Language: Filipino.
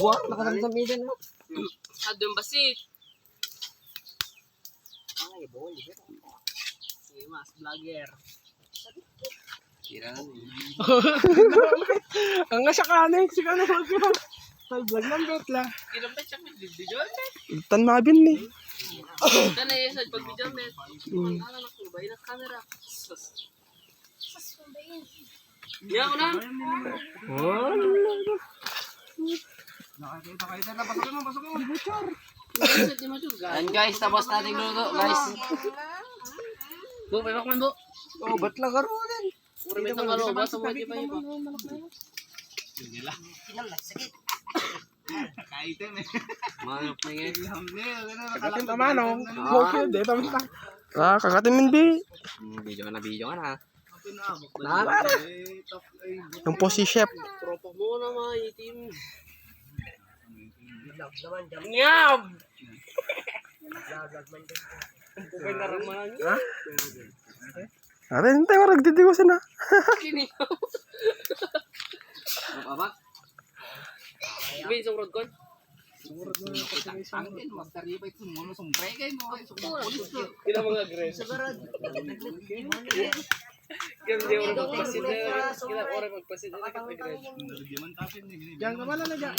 Buwak, nakasama sa middle mo. Adong basit. Sige mas, vlogger. Ang nga siya kanin, si kanin mo ka. Ay, vlog ng betla. Ilang bet siya may video bet. Tan mabin ni. Ito na yung sa pag video bet. Hmm. Ano na ko ba? Ilang camera. Sus. Yan ko na. Oh, Basit di masyuga. Yan guys, tapos nating luto guys. Bu, may bakman bu. oh, ba't lang karo din? Puro may tangalo ba? Tumati pa iba. Manok na yan. Kagatin tama no. Okay, de tama ta. Ah, kagatin min bi. Hmm, Video ka na, video ka na. Nara. Yung po si chef. Tropa mo na mga itim. Nyab! Bukay na ramahan niyo. Ha? Ate, hindi ko nagdidigosan na. Kiniyaw. Abak. Sabi, isang rod kon. Angin, master di ba ito muna sumpre kayo mo. Kila mga agres. Kaya hindi ako magpasin na. Kila ako magpasin na. Kila agres. Diyan ka pala na.